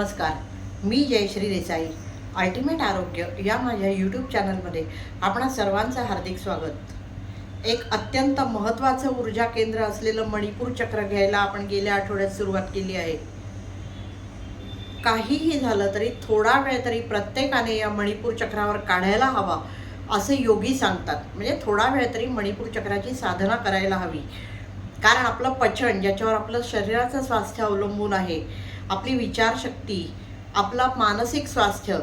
नमस्कार. मी जयश्री देसाई. अल्टिमेट आरोग्य या माझ्या यूट्यूब चॅनलमध्ये आपणा सर्वांचं हार्दिक स्वागत. एक अत्यंत महत्त्वाचं ऊर्जा केंद्र असलेलं मणिपूर चक्र घ्यायला आपण गेल्या आठवड्यात सुरुवात केली आहे. काहीही झालं तरी थोडा वेळ तरी प्रत्येकाने या मणिपूर चक्रावर काढायला हवा असे योगी सांगतात. म्हणजे थोडा वेळ तरी मणिपूर चक्राची साधना करायला हवी. कारण आपलं पचन ज्याच्यावर आपलं शरीराचं स्वास्थ्य अवलंबून आहे आपली विचारशक्ती आपला मानसिक स्वास्थ्य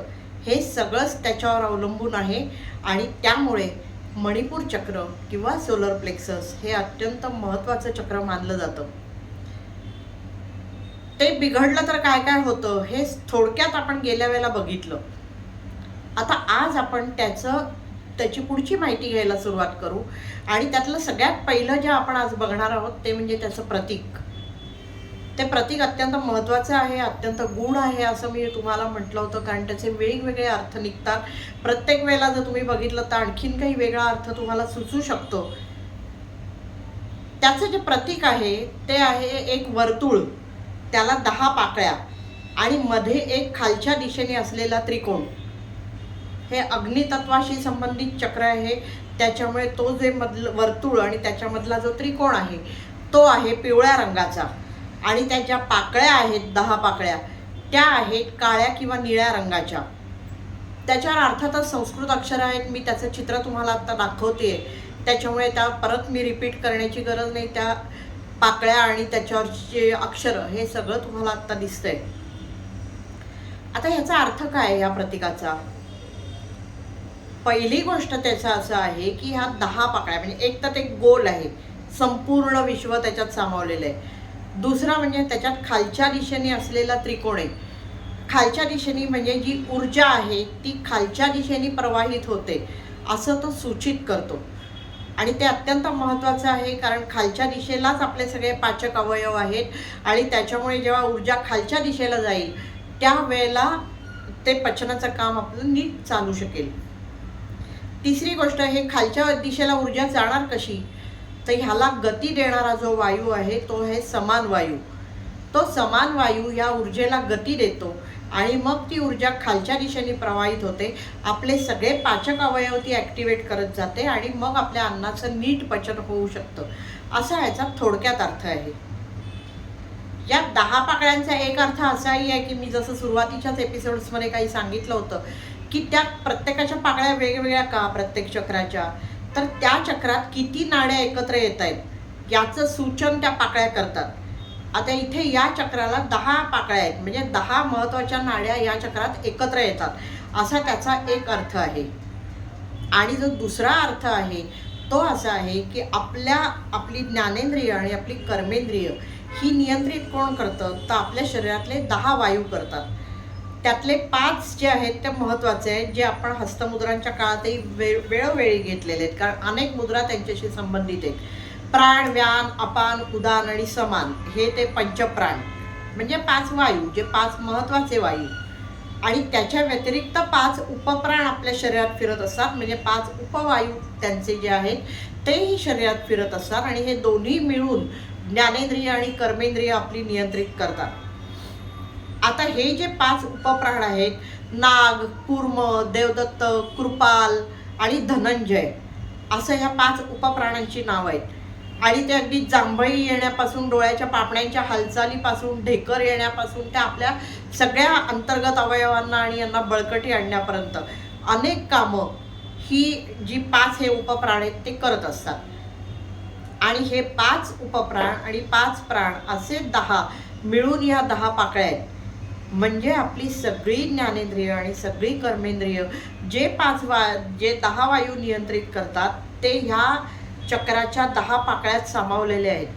हे सगळंच त्याच्यावर अवलंबून आहे. आणि त्यामुळे मणिपूर चक्र किंवा सोलर प्लेक्सस हे अत्यंत महत्त्वाचं चक्र मानलं जातं. ते बिघडलं तर काय काय होतं हे थोडक्यात आपण गेल्या वेळेला बघितलं. आता आज आपण त्याचं त्याची पुढची माहिती घ्यायला सुरुवात करू. आणि त्यातलं सगळ्यात पहिलं जे आपण आज बघणार आहोत ते म्हणजे त्याचं प्रतीक. ते प्रतीक अत्यंत महत्त्वाचं आहे अत्यंत गुण आहे असं मी तुम्हाला म्हटलं होतं. कारण त्याचे वेगवेगळे अर्थ निघतात. प्रत्येक वेळेला जर तुम्ही बघितलं तर आणखीन काही वेगळा अर्थ तुम्हाला सुचू शकतो. त्याचं जे प्रतीक आहे ते आहे एक वर्तुळ. त्याला दहा पाकळ्या आणि मध्ये एक खालच्या दिशेने असलेला त्रिकोण. हे अग्नितत्वाशी संबंधित चक्र आहे. त्याच्यामुळे तो जे मधलं वर्तुळ आणि त्याच्यामधला जो त्रिकोण आहे तो आहे पिवळ्या रंगाचा. आणि त्याच्या पाकळ्या आहेत दहा पाकळ्या. त्या आहेत काळ्या किंवा निळ्या रंगाच्या. त्याच्यावर अर्थातच संस्कृत अक्षर आहेत. मी त्याचं चित्र तुम्हाला आत्ता दाखवते. त्याच्यामुळे त्या परत मी रिपीट करण्याची गरज नाही. त्या पाकळ्या आणि त्याच्यावरचे अक्षर हे सगळं तुम्हाला आत्ता दिसतंय. आता ह्याचा अर्थ काय आहे या प्रतीकाचा? पहिली गोष्ट त्याचं असं आहे की ह्या दहा पाकळ्या म्हणजे एक तर ते गोल आहे. संपूर्ण विश्व त्याच्यात सामावलेलं आहे. दुसरा म्हणजे त्याच्यात खालच्या दिशेने असलेला त्रिकोण आहे. खालच्या दिशेने म्हणजे जी ऊर्जा आहे ती खालच्या दिशेने प्रवाहित होते असं तो सूचित करतो. आणि ते अत्यंत महत्त्वाचं आहे कारण खालच्या दिशेलाच आपले सगळे पाचक अवयव आहेत आणि त्याच्यामुळे जेव्हा ऊर्जा खालच्या दिशेला जाईल त्यावेळेला ते पचनाचं काम आपलं नीट चालू शकेल. तिसरी गोष्ट हे खालच्या दिशेला ऊर्जा जाणार कशी? तर ह्याला गती देणारा जो वायू आहे तो आहे समान वायू. तो समान वायू या ऊर्जेला गती देतो आणि मग ती ऊर्जा खालच्या दिशेने प्रवाहित होते. आपले सगळे पाचक अवयव ती ॲक्टिवेट करत जाते आणि मग आपल्या अन्नाचं नीट पचन होऊ शकतं. असा ह्याचा थोडक्यात अर्थ आहे. या दहा पाकळ्यांचा एक अर्थ असाही आहे की मी जसं सुरुवातीच्याच एपिसोड्समध्ये काही सांगितलं होतं की त्या प्रत्येकाच्या पाकळ्या वेगवेगळ्या का? प्रत्येक चक्राच्या. तर त्या चक्रात किती नाड्या एकत्र येत आहेत याचं सूचन त्या पाकळ्या करतात. आता इथे या चक्राला दहा पाकळ्या आहेत म्हणजे दहा महत्त्वाच्या नाड्या या चक्रात एकत्र येतात. असा त्याचा एक अर्थ आहे. आणि जो दुसरा अर्थ आहे तो असा आहे की आपल्या आपली ज्ञानेंद्रिय आणि आपली कर्मेंद्रिय ही नियंत्रित कोण करतं? तर आपल्या शरीरातले दहा वायू करतात. त्यातले पाच जे आहेत ते महत्त्वाचे आहेत जे आपण हस्तमुद्रांच्या काळातही वेळ वेळोवेळी घेतलेले आहेत. कारण अनेक मुद्रा त्यांच्याशी संबंधित आहेत. प्राण व्यान अपान उदान आणि समान हे ते पंचप्राण. म्हणजे पाच वायू जे पाच महत्त्वाचे वायू. आणि त्याच्या व्यतिरिक्त पाच उपप्राण आपल्या शरीरात फिरत असतात. म्हणजे पाच उपवायू त्यांचे जे आहेत तेही शरीरात फिरत असतात. आणि हे दोन्ही मिळून ज्ञानेंद्रिय आणि कर्मेंद्रिय आपली नियंत्रित करतात. आता हे जे पाच उपप्राण आहेत नाग कुर्म देवदत्त कृपाल आणि धनंजय असं ह्या पाच उपप्राणांची नावं आहेत. आणि ते अगदी जांभळी येण्यापासून डोळ्याच्या पापण्यांच्या हालचालीपासून ढेकर येण्यापासून त्या आपल्या सगळ्या अंतर्गत अवयवांना आणि यांना बळकटी आणण्यापर्यंत अनेक कामं ही जी पाच हे उपप्राण आहेत ते करत असतात. आणि हे पाच उपप्राण आणि पाच प्राण असे दहा मिळून या दहा पाकळ्या आहेत. म्हणजे आपली सगळी ज्ञानेंद्रिय आणि सगळी कर्मेंद्रिय जे पाच वा जे दहा वायू नियंत्रित करतात ते ह्या चक्राच्या दहा पाकळ्यात सामावलेले आहेत.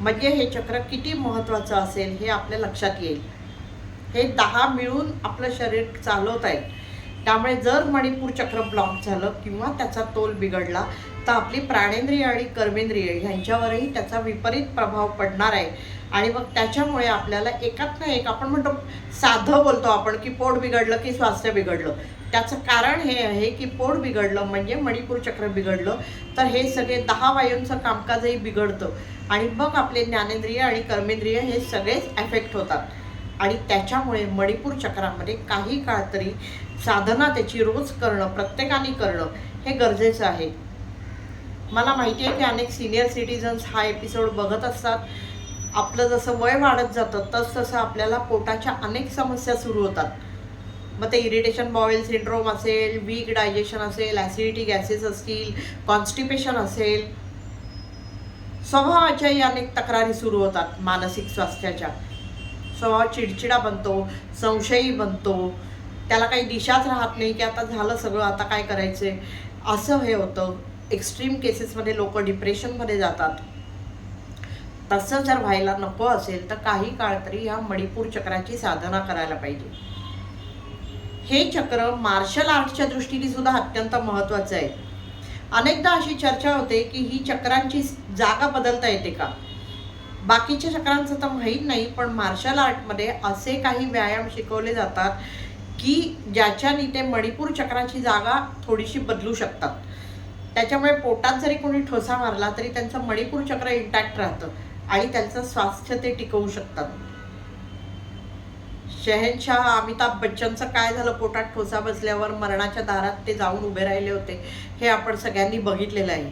म्हणजे हे चक्र किती महत्त्वाचं असेल हे आपल्या लक्षात येईल. हे दहा मिळून आपलं शरीर चालवत आहेत त्यामुळे जर मणिपूर चक्र ब्लॉक झालं किंवा त्याचा तोल बिघडला तर आपली प्राणेंद्रिय आणि कर्मेंद्रिय ह्यांच्यावरही त्याचा विपरीत प्रभाव पडणार आहे. आणि मग त्याच्यामुळे आपल्याला एकात ना एक आपण म्हणतो साधं बोलतो आपण की पोट बिघडलं की स्वास्थ्य बिघडलं. त्याचं कारण हे आहे की पोट बिघडलं म्हणजे मणिपूर चक्र बिघडलं तर हे सगळे दहा वायूंचं कामकाजही बिघडतं. आणि मग आपले ज्ञानेंद्रिय आणि कर्मेंद्रिय हे सगळेच ॲफेक्ट होतात. आणि त्याच्यामुळे मणिपूर चक्रामध्ये काही काळ तरी साधना त्याची रोज करणं प्रत्येकाने करणं हे गरजेचं आहे. मला माहिती आहे की अनेक सिनियर सिटीजन्स हा एपिसोड बघत असतात. आपलं जसं वय वाढत जातं तस तसं आपल्याला पोटाच्या अनेक समस्या सुरू होतात. मग ते इरिटेशन बॉवेल सिंड्रोम असेल वीक डायजेशन असेल ॲसिडिटी गॅसेस असतील कॉन्स्टिपेशन असेल स्वभावाच्याही अनेक तक्रारी सुरू होतात मानसिक स्वास्थ्याच्या. स्वभाव चिडचिडा बनतो संशयी बनतो त्याला काही दिशाच राहत नाही की आता झालं सगळं आता काय करायचंय? असं हे होतं. एक्स्ट्रीम केसेसमध्ये लोक डिप्रेशनमध्ये जातात. तसं जर व्हायला नको असेल तर काही काळ तरी ह्या मणिपूर चक्राची साधना करायला पाहिजे. हे चक्र मार्शल आर्टच्या दृष्टीने सुद्धा अत्यंत महत्त्वाचं आहे. अनेकदा अशी चर्चा होते की ही चक्रांची जागा बदलता येते का? बाकीच्या चक्रांचं तर माहीत नाही पण मार्शल आर्टमध्ये असे काही व्यायाम शिकवले जातात की ज्याच्याने ते मणिपूर चक्राची जागा थोडीशी बदलू शकतात. त्याच्यामुळे पोटात जरी कोणी ठोसा मारला तरी त्यांचं मणिपूर चक्र इंटॅक्ट राहतं आणि त्यांचं स्वास्थ्य ते टिकवू शकतात. शहनशाह अमिताभ बच्चनचं काय झालं? पोटात ठोसा बसल्यावर मरणाच्या दारात ते जाऊन उभे राहिले होते. हे आपण सगळ्यांनी बघितलेलं आहे.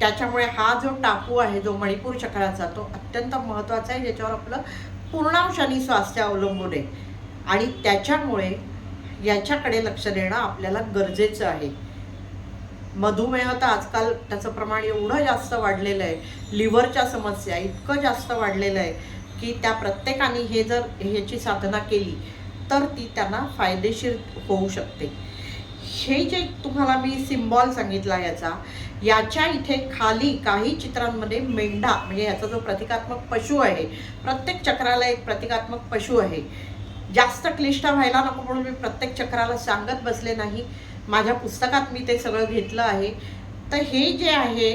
त्याच्यामुळे हा जो टापू आहे जो मणिपूर चक्राचा तो अत्यंत महत्त्वाचा आहे ज्याच्यावर आपलं पूर्णांशाने स्वास्थ्य अवलंबून आहे. आणि त्याच्यामुळे याच्याकडे लक्ष देणं आपल्याला गरजेचं आहे. मधुमेह तर आजकाल त्याचं प्रमाण एवढं जास्त वाढलेलं आहे. लिव्हरच्या समस्या इतकं जास्त वाढलेलं आहे की त्या प्रत्येकाने हे जर ह्याची साधना केली तर ती त्यांना फायदेशीर होऊ शकते. हे जे तुम्हाला मी सिम्बॉल सांगितला याचा याच्या इथे खाली काही चित्रांमध्ये मेंढा म्हणजे याचा जो प्रतिकात्मक पशु आहे प्रत्येक चक्राला एक प्रतिकात्मक पशु आहे. जास्त क्लिष्ट व्हायला नको म्हणून मी प्रत्येक चक्राला सांगत बसले नाही. माझ्या पुस्तकात मी ते सगळं घेतलं आहे. तर हे जे आहे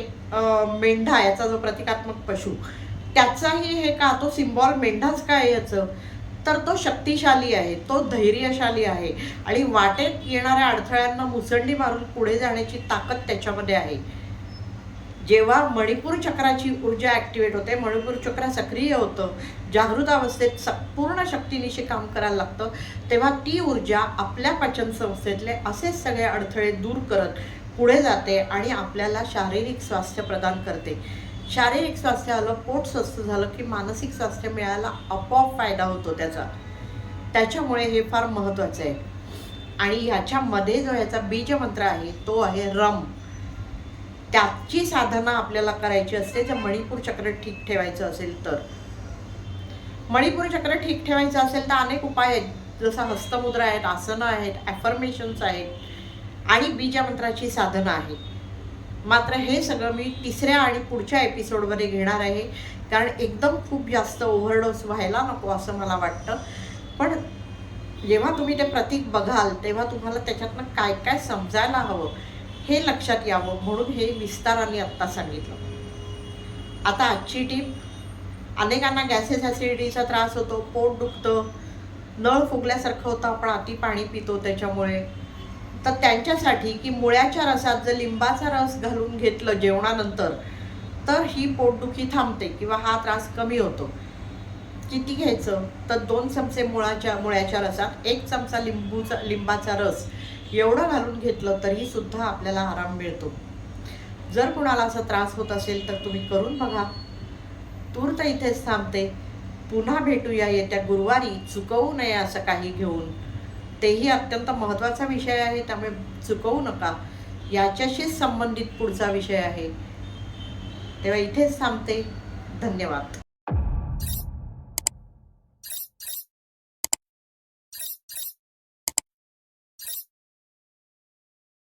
मेंढा याचा जो प्रतिकात्मक पशु त्याचाही हे का तो सिम्बॉल मेंढाच काय याचं? तर तो शक्तिशाली आहे तो धैर्यशाली आहे आणि वाटेत येणाऱ्या अडथळ्यांना मुसंडी मारून पुढे जाण्याची ताकद त्याच्यामध्ये आहे. जेव्हा मणिपूर चक्राची ऊर्जा ॲक्टिवेट होते मणिपूर चक्र सक्रिय होतं जागृत अवस्थेत स पूर्ण शक्तीनिशी काम करायला लागतं. तेव्हा ती ऊर्जा आपल्या पचन संस्थेतले असेच सगळे अडथळे दूर करत पुढे जाते आणि आपल्याला शारीरिक स्वास्थ्य प्रदान करते. शारीरिक स्वास्थ्य आलं पोट स्वस्थ झालं की मानसिक स्वास्थ्य मिळायला आपोआप फायदा होतो त्याचा. त्याच्यामुळे हे फार महत्त्वाचं आहे. आणि ह्याच्यामध्ये जो ह्याचा बीजमंत्र आहे तो आहे रम. त्याची साधना आपल्याला करायची असते जर मणिपूर चक्र ठीक ठेवायचं असेल तर. मणिपूर चक्र ठीक ठेवायचं असेल तर अनेक उपाय आहेत. जसं हस्तमुद्रा आहेत आसनं आहेत ॲफर्मेशन्स आहेत आणि बीजमंत्राची साधनं आहेत. मात्र हे सगळं मी तिसऱ्या आणि पुढच्या एपिसोडमध्ये घेणार आहे. कारण एकदम खूप जास्त ओव्हरडोस व्हायला नको असं मला वाटतं. पण जेव्हा तुम्ही ते प्रतीक बघाल तेव्हा तुम्हाला त्याच्यातनं काय काय समजायला हवं हे लक्षात यावं. म्हणून हे विस्ताराने आत्ता सांगितलं. आता आजची टीप अनेकांना गॅसेस ॲसिडिटीचा त्रास होतो पोट दुखतं नळ फुगल्यासारखं होतं आपण अति पाणी पितो त्याच्यामुळे. तर त्यांच्यासाठी की मुळ्याच्या रसात जर लिंबाचा रस घालून घेतलं जेवणानंतर तर ही पोटदुखी थांबते किंवा हा त्रास कमी होतो. किती घ्यायचं? तर दोन चमचे मुळाच्या मुळ्याच्या रसात एक चमचा लिंबूचा लिंबाचा रस एवढं घालून घेतलं तरी सुद्धा आपल्याला आराम मिळतो. जर कुणाला असा त्रास होत असेल तर तुम्ही करून बघा. तूर्त इथेच थांबते पुन्हा भेटूया येत्या गुरुवारी चुकवू नये असं काही घेऊन. तेही अत्यंत महत्त्वाचा विषय आहे त्यामुळे चुकवू नका. याच्याशीच संबंधित पुढचा विषय आहे. तेव्हा इथेच थांबते धन्यवाद.